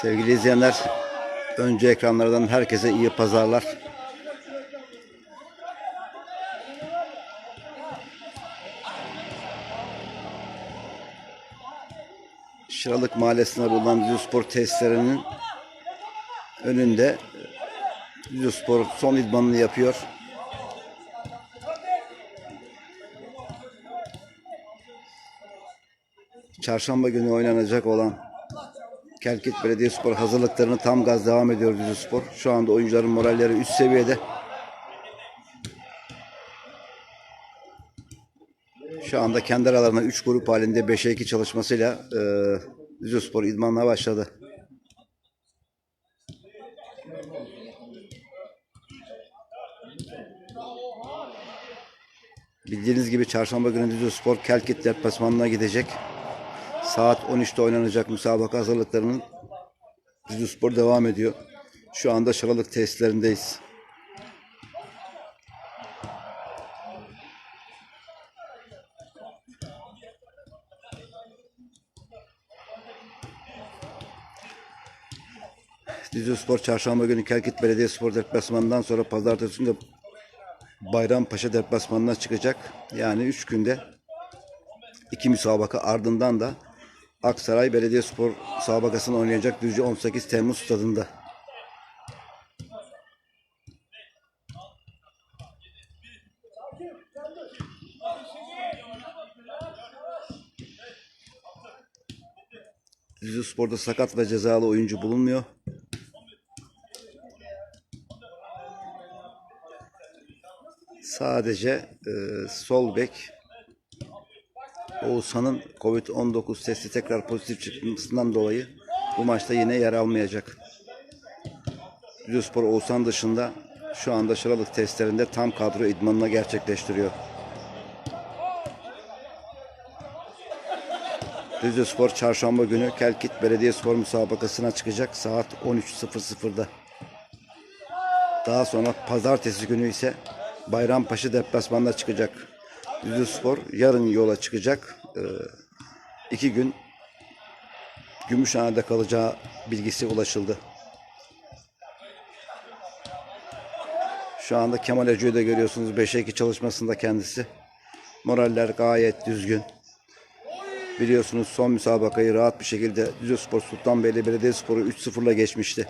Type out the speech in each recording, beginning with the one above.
Sevgili izleyenler, önce ekranlardan herkese iyi pazarlar. Şıralık Mahallesi'nde bulunan Düzspor tesislerinin önünde Düzspor son idmanını yapıyor. Çarşamba günü oynanacak olan Kelkit Belediyespor hazırlıklarını tam gaz devam ediyor Düzspor. Şu anda oyuncuların moralleri üst seviyede. Şu anda kendi aralarında 3 grup halinde 5'e 2 çalışmasıyla e, Düzspor idmanına başladı. Bildiğiniz gibi çarşamba günü Düzspor Kelkit deplasmanına gidecek. Saat 13'te oynanacak müsabaka hazırlıklarının Düzspor devam ediyor. Şu anda Şaralık tesislerindeyiz. Düzspor çarşamba günü Kelkit Belediyespor deplasmanından sonra pazartesi günü de Bayrampaşa deplasmanına çıkacak. Yani 3 günde iki müsabaka ardından da Aksaray Belediyespor müsabakasını oynayacak Düzce 18 Temmuz stadında. Düzce Spor'da sakat ve cezalı oyuncu bulunmuyor. Sadece e, sol bek Oğuzhan'ın Covid-19 testi tekrar pozitif çıkmasından dolayı bu maçta yine yer almayacak. Düzspor Oğuzhan dışında şu anda Şıralık testlerinde tam kadro idmanına gerçekleştiriyor. Düzspor çarşamba günü Kelkit Belediyespor müsabakasına çıkacak saat 13.00'da. Daha sonra pazartesi günü ise Bayrampaşa deplasmanına çıkacak. Düzspor yarın yola çıkacak. Ee, iki gün Gümüşhane'de kalacağı bilgisi ulaşıldı. Şu anda Kemal Hoca'yı da görüyorsunuz 5'e 2 çalışmasında kendisi. Moraller gayet düzgün. Biliyorsunuz son müsabakayı rahat bir şekilde Düzspor Sultanbeyli Belediyespor'u 3-0'la geçmişti.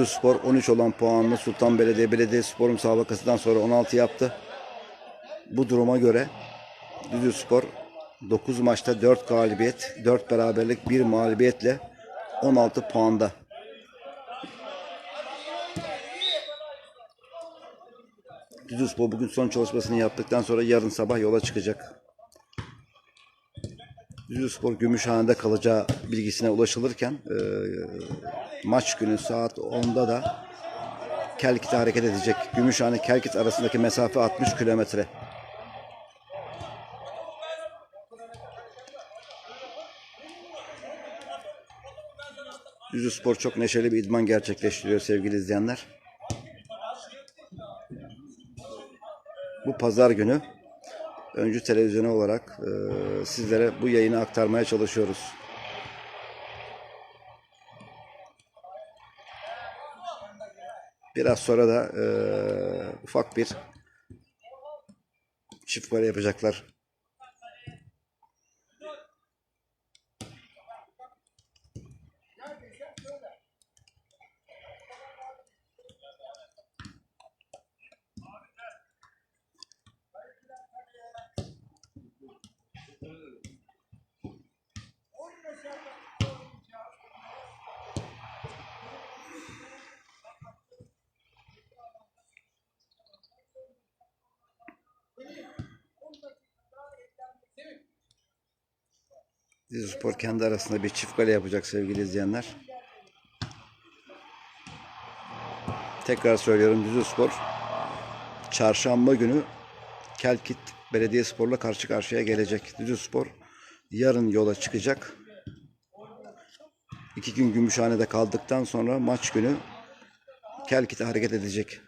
Düzce Spor 13 olan puanlı Sultanbelediye Belediyespor müsabakasından sonra 16 yaptı. Bu duruma göre Düzce Spor 9 maçta 4 galibiyet, 4 beraberlik, 1 mağlubiyetle 16 puanda. Düzce Spor bugün son çalışmasını yaptıktan sonra yarın sabah yola çıkacak. Düzspor Gümüşhane'de kalacağı bilgisine ulaşılırken e, maç günü saat 10'da da Kelkit'e hareket edecek. Gümüşhane Kelkit arasındaki mesafe 60 kilometre. Düzspor çok neşeli bir idman gerçekleştiriyor sevgili izleyenler. Bu pazar günü Öncü Televizyonu olarak e, sizlere bu yayını aktarmaya çalışıyoruz. Biraz sonra da e, ufak bir çift gol yapacaklar. Spor kendi arasında bir çift kale yapacak sevgili izleyenler. Tekrar söylüyorum Düzspor çarşamba günü Kelkit Belediyespor'la karşı karşıya gelecek. Düzspor yarın yola çıkacak. İki gün Gümüşhane'de kaldıktan sonra maç günü Kelkit'e hareket edecek.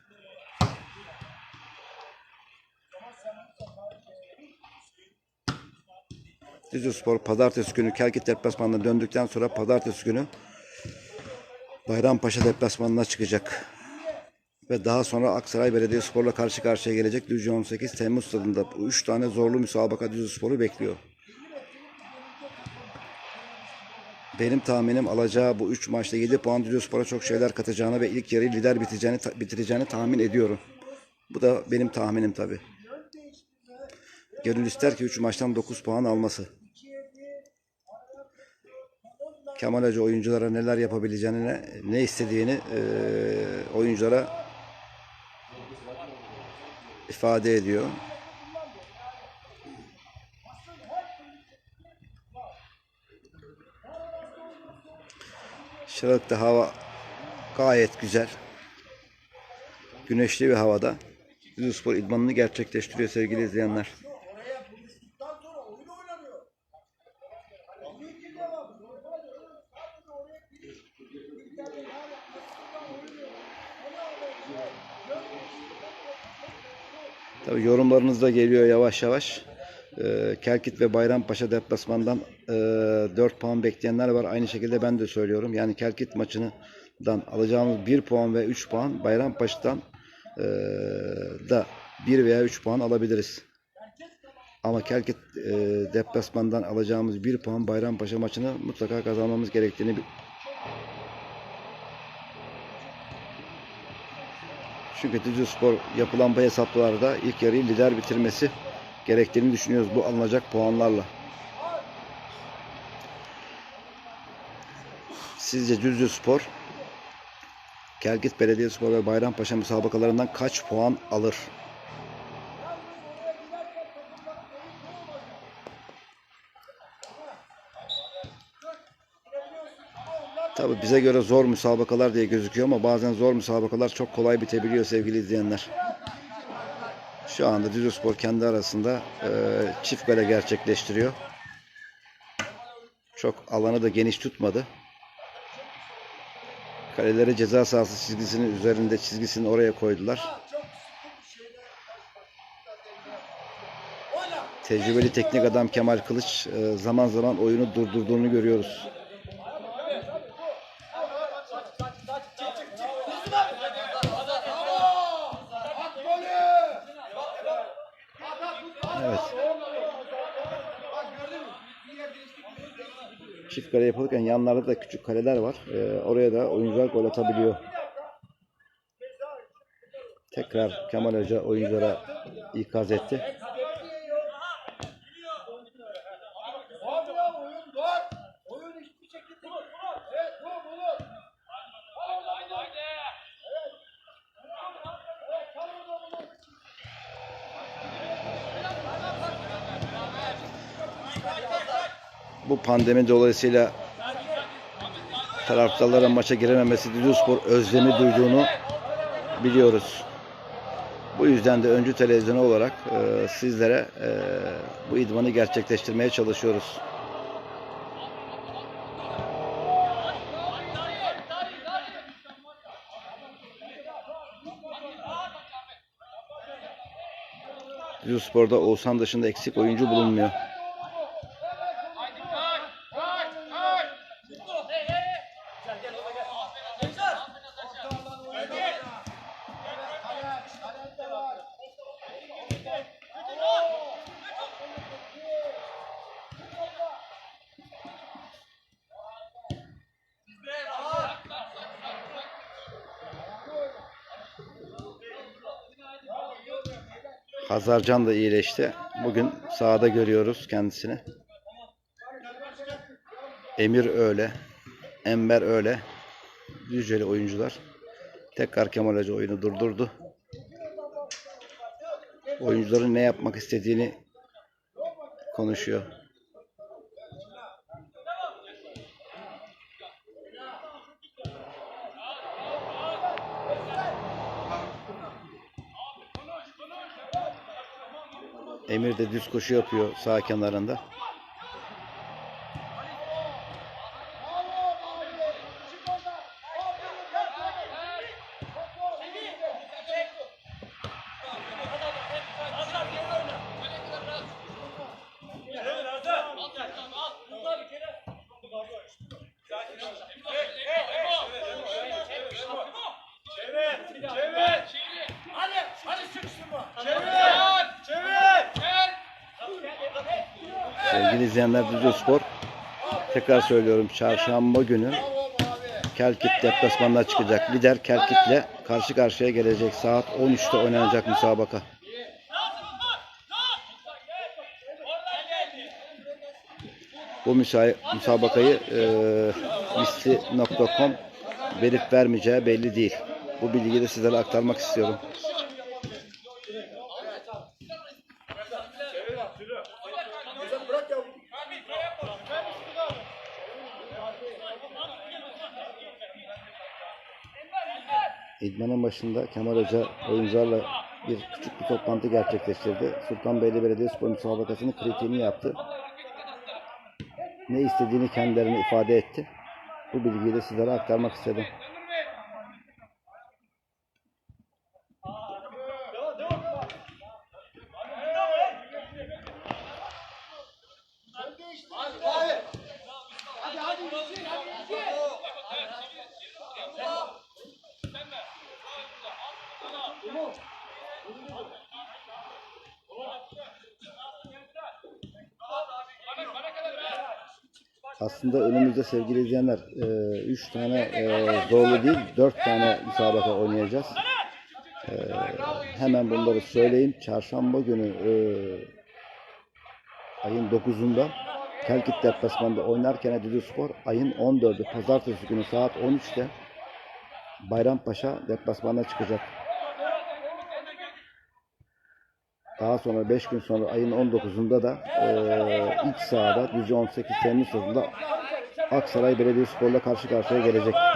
Düzce Spor pazartesi günü Kelkit deplasmanına döndükten sonra pazartesi günü Bayrampaşa deplasmanına çıkacak. Ve daha sonra Aksaray Belediyespor'la karşı karşıya gelecek Düzce 18 Temmuz stadında. 3 tane zorlu müsabaka Düzce Spor'u bekliyor. Benim tahminim alacağı bu 3 maçta 7 puan Düzce Spor'a çok şeyler katacağını ve ilk yarıyı lider bitireceğini, bitireceğini tahmin ediyorum. Bu da benim tahminim tabi. Gönül ister ki 3 maçtan 9 puan alması. Kemal Hoca oyunculara neler yapabileceğini, ne, ne istediğini eee, oyunculara ifade ediyor. Şırık'ta hava gayet güzel. Güneşli bir havada Düzce Spor idmanını gerçekleştiriyor sevgili izleyenler. Oraya buluştuktan sonra oyun oynanıyor. Tabii ki devam. Normalde sadece oraya giriş. İlker'de yani aslında oynuyor. Tabii yorumlarınız da geliyor yavaş yavaş. Ee, Kelkit ve Bayrampaşa deplasmandan e, 4 puan bekleyenler var. Aynı şekilde ben de söylüyorum. Yani Kelkit maçından alacağımız 1 puan ve 3 puan Bayrampaşa'dan e, da 1 veya 3 puan alabiliriz. Ama Kelkit e, deplasmandan alacağımız 1 puan Bayrampaşa maçını mutlaka kazanmamız gerektiğini Düzce Spor yapılan bu hesaplarda ilk yarıyı lider bitirmesi gerektiğini düşünüyoruz bu alınacak puanlarla. Sizce Düzce Spor Kelkit Belediyespor ve Bayrampaşa müsabakalarından kaç puan alır? Tabi bize göre zor müsabakalar diye gözüküyor ama bazen zor müsabakalar çok kolay bitebiliyor sevgili izleyenler. Şu anda Düzce Spor kendi arasında e, çift kale gerçekleştiriyor. Çok alanı da geniş tutmadı. Kaleleri ceza sahası çizgisinin üzerinde çizgisini oraya koydular. Tecrübeli teknik adam Kemal Kılıç e, zaman zaman oyunu durdurduğunu görüyoruz. Evet. Çift kale yapılırken yanlarda da küçük kaleler var. Ee, oraya da oyuncular gol atabiliyor. Tekrar Kemal Hoca oyunculara ikaz etti. Abi ya oyun var. Oyun hiçbir şekilde. Evet bu bulur. Bu pandemi dolayısıyla taraftarların maça girememesi Düzspor özlemi duyduğunu biliyoruz. Bu yüzden de öncü televizyonu olarak e, sizlere e, bu idmanı gerçekleştirmeye çalışıyoruz. Düzspor'da Oğuzhan dışında eksik oyuncu bulunmuyor. Hazarcan da iyileşti. Bugün sahada görüyoruz kendisini. Emir öyle. Enver öyle. Düzceli oyuncular. Tekrar Kemal Hoca oyunu durdurdu. Oyuncuların ne yapmak istediğini konuşuyor. Emir de düz koşu yapıyor sağ kenarında. İzleyenler Düzce Spor. Tekrar söylüyorum çarşamba günü Kelkit deplasmanına çıkacak. Lider Kelkit'le karşı karşıya gelecek. Saat 13'te oynanacak müsabaka. Bu müsa- müsabakayı e, verip vermeyeceği belli değil. Bu bilgiyi de sizlere aktarmak istiyorum. İdmanın başında Kemal Hoca oyuncularla bir küçük bir toplantı gerçekleştirdi. Sultanbeyli Belediyespor müsabakasının kritiğini yaptı. Ne istediğini kendilerine ifade etti. Bu bilgiyi de sizlere aktarmak istedim. Aslında önümüzde sevgili izleyenler 3 tane e, zorlu değil 4 tane müsabaka oynayacağız. E, hemen bunları söyleyeyim. Çarşamba günü e, ayın 9'unda Kelkit deplasmanında oynarken Edici Spor ayın 14'ü pazartesi günü saat 13'te Bayrampaşa deplasmanına çıkacak. Daha sonra 5 gün sonra ayın 19'unda da eee iç sahada Düzce 18 Temmuz stadında Aksaray Belediyespor'la karşı karşıya gelecek.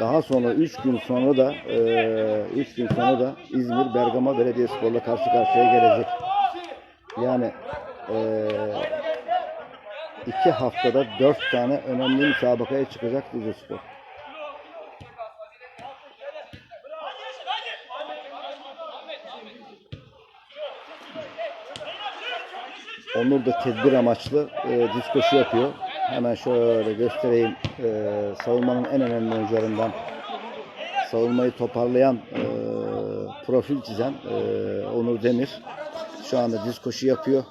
Daha sonra 3 gün sonra da 3 gün sonra da İzmir Bergama Belediyespor'la karşı karşıya gelecek. Yani eee iki haftada 4 tane önemli müsabakaya çıkacak Düzce Spor. Onur da tedbir amaçlı e, diz koşu yapıyor. Hemen şöyle göstereyim. E, savunmanın en önemli oyuncularından savunmayı toparlayan e, profil çizen e, Onur Demir şu anda diz koşu yapıyor.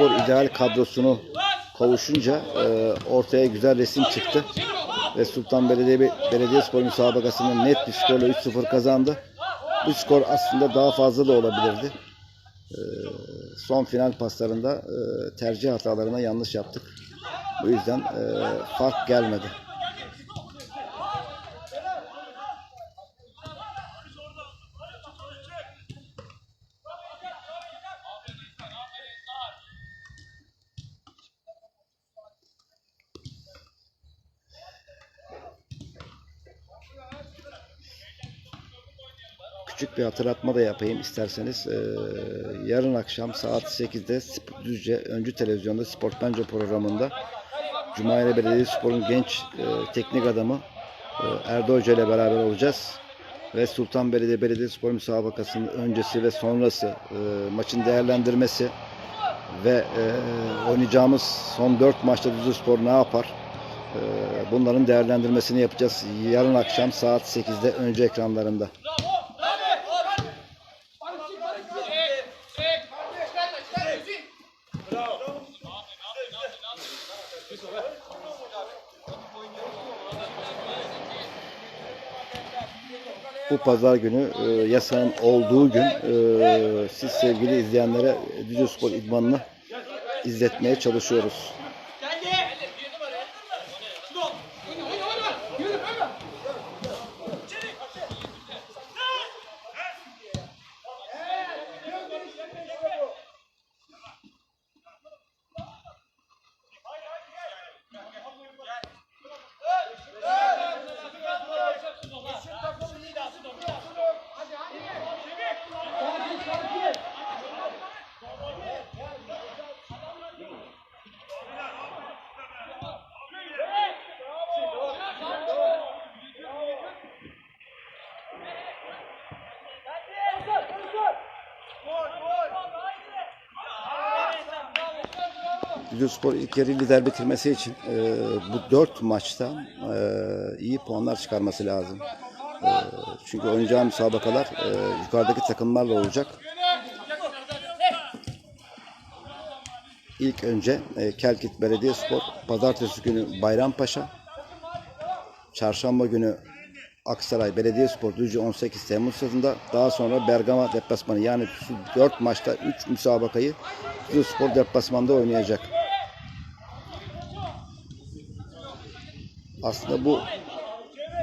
Spor ideal kadrosunu kavuşunca e, ortaya güzel resim çıktı. Ve Sultan Belediye Belediyespor müsabakasını net bir skorla 3-0 kazandı. Bu skor aslında daha fazla da olabilirdi. E, son final paslarında e, tercih hatalarına yanlış yaptık. Bu yüzden e, fark gelmedi. Küçük bir hatırlatma da yapayım isterseniz. Ee, yarın akşam saat 8'de Sp- Düzce Öncü Televizyon'da Sport Bence programında Cumhuriyet Belediyespor'un genç e, teknik adamı e, Erdo Hoca ile beraber olacağız. Ve Sultanbeyli Belediyespor müsabakasının öncesi ve sonrası e, maçın değerlendirmesi ve e, oynayacağımız son 4 maçta Düzce Spor ne yapar? E, bunların değerlendirmesini yapacağız. Yarın akşam saat 8'de önce ekranlarında. Bu pazar günü e, yasağın olduğu gün e, siz sevgili izleyenlere Düzce Spor idmanını izletmeye çalışıyoruz. Spor ilk yarı lider bitirmesi için e, bu dört maçta e, iyi puanlar çıkarması lazım. E, çünkü oynayacağı müsabakalar e, yukarıdaki takımlarla olacak. İlk önce e, Kelkit Belediyespor, pazartesi günü Bayrampaşa, çarşamba günü Aksaray Belediyespor Düzce 18 Temmuz stadında daha sonra Bergama deplasmanı yani şu 4 maçta 3 müsabakayı Düzce Spor deplasmanda oynayacak. Aslında bu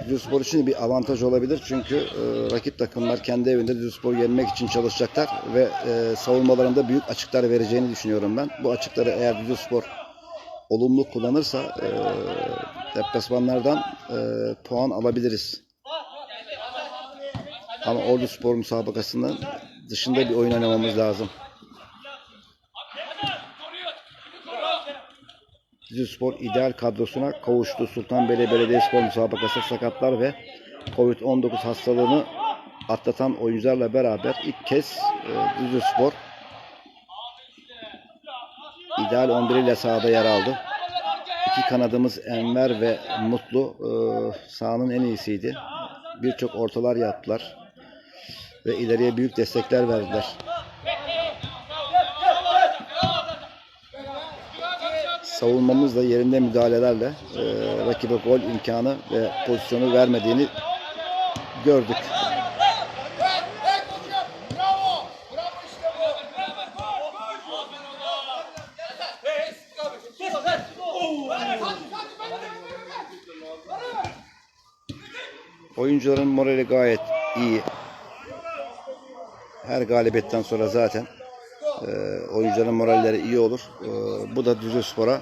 Düzce Spor için bir avantaj olabilir çünkü e, rakip takımlar kendi evinde Düzce Spor'u yenmek için çalışacaklar ve e, savunmalarında büyük açıklar vereceğini düşünüyorum ben. Bu açıkları eğer Düzce Spor olumlu kullanırsa e, deplasmanlardan e, puan alabiliriz. Ama Ordu Spor müsabakasının dışında bir oyun oynamamız lazım. Düzce Spor ideal kadrosuna kavuştu. Sultanbeyli Belediyespor müsabakası sakatlar ve Covid-19 hastalığını atlatan oyuncularla beraber ilk kez e, Düzce Spor ideal 11 ile sahada yer aldı. İki kanadımız Enver ve Mutlu e, sahanın en iyisiydi. Birçok ortalar yaptılar ve ileriye büyük destekler verdiler. Savunmamız da yerinde müdahalelerle e, rakibe gol imkanı ve pozisyonu vermediğini gördük. Oyuncuların morali gayet iyi. Her galibiyetten sonra zaten e, oyuncuların moralleri iyi olur. E, bu da Düzce Spor'a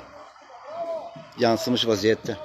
yansımış vaziyette.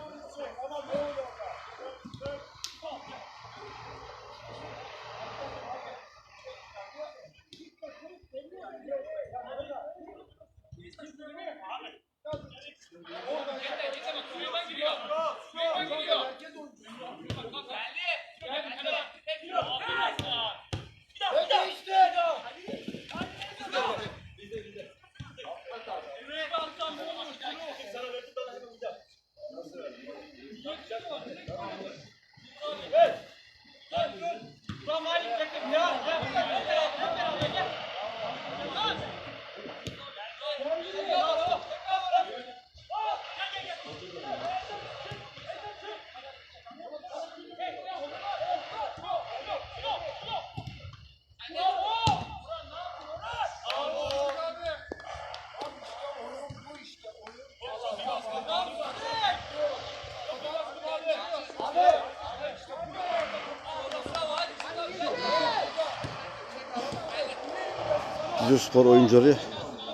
Düzce Spor oyuncuları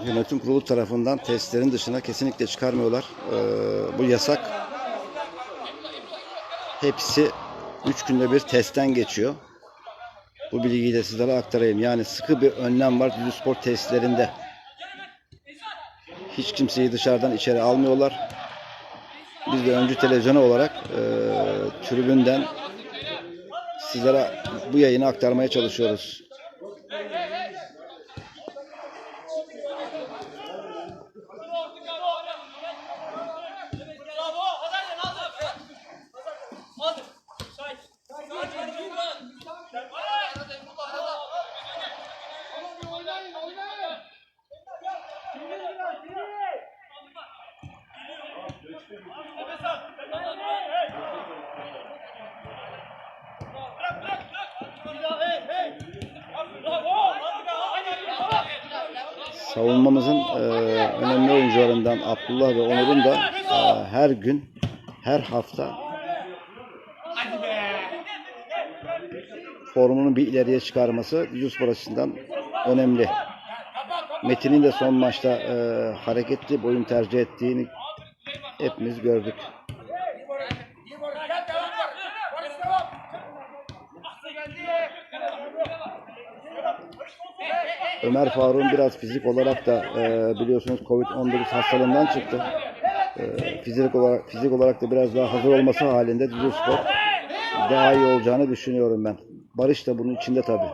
yönetim kurulu tarafından testlerin dışına kesinlikle çıkarmıyorlar. E, bu yasak. Hepsi 3 günde bir testten geçiyor. Bu bilgiyi de sizlere aktarayım. Yani sıkı bir önlem var Düzce Spor testlerinde. Hiç kimseyi dışarıdan içeri almıyorlar. Biz de öncü televizyonu olarak e, tribünden sizlere bu yayını aktarmaya çalışıyoruz. E, önemli oyuncularından Abdullah ve Onur'un da e, her gün, her hafta formunu bir ileriye çıkarması Düzce açısından önemli. Metin'in de son maçta e, hareketli bir oyun tercih ettiğini hepimiz gördük. Ömer Faruk'un biraz fizik olarak da e, biliyorsunuz Covid-19 hastalığından çıktı. E, fizik olarak fizik olarak da biraz daha hazır olması halinde Düzü Spor daha iyi olacağını düşünüyorum ben. Barış da bunun içinde tabii.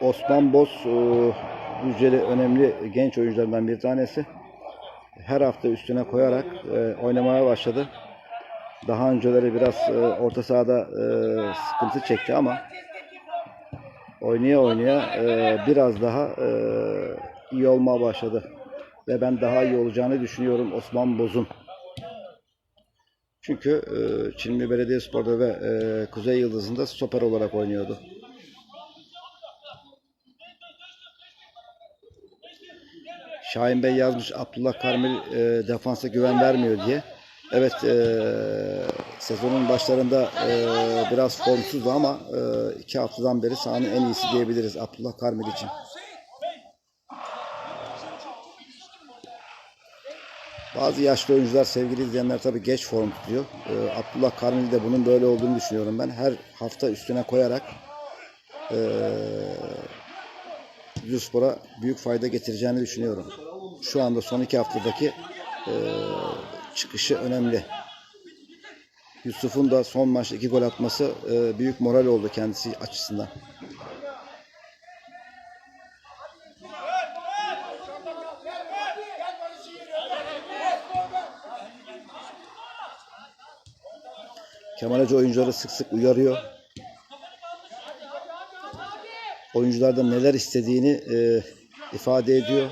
Osman Boz e, Düzceli önemli genç oyunculardan bir tanesi. Her hafta üstüne koyarak e, oynamaya başladı. Daha önceleri biraz e, orta sahada e, sıkıntı çekti ama oynaya oynaya e, biraz daha e, iyi olmaya başladı. Ve ben daha iyi olacağını düşünüyorum Osman Boz'un. Çünkü e, Çinli Belediyespor'da ve e, Kuzey Yıldızı'nda stoper olarak oynuyordu. Şahin Bey yazmış Abdullah Karmil e, defansa güven vermiyor diye. Evet e, sezonun başlarında e, biraz formsuzdu ama e, iki haftadan beri sahanın en iyisi diyebiliriz Abdullah Karmil için. Bazı yaşlı oyuncular sevgili izleyenler tabii geç form tutuyor. E, Abdullah Karmil de bunun böyle olduğunu düşünüyorum ben. Her hafta üstüne koyarak e, Düzspor'a büyük fayda getireceğini düşünüyorum. Şu anda son iki haftadaki e, çıkışı önemli. Yusuf'un da son maçta iki gol atması e, büyük moral oldu kendisi açısından. Kemal Hoca oyuncuları sık sık uyarıyor. Oyunculardan neler istediğini e, ifade ediyor.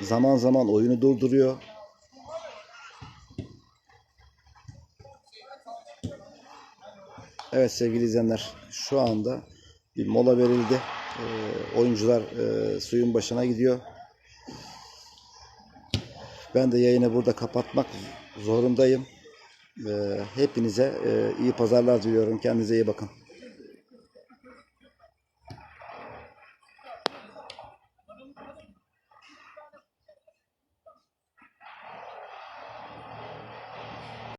Zaman zaman oyunu durduruyor. Evet sevgili izleyenler şu anda bir mola verildi. E, oyuncular e, suyun başına gidiyor. Ben de yayını burada kapatmak zorundayım. E, hepinize e, iyi pazarlar diliyorum. Kendinize iyi bakın.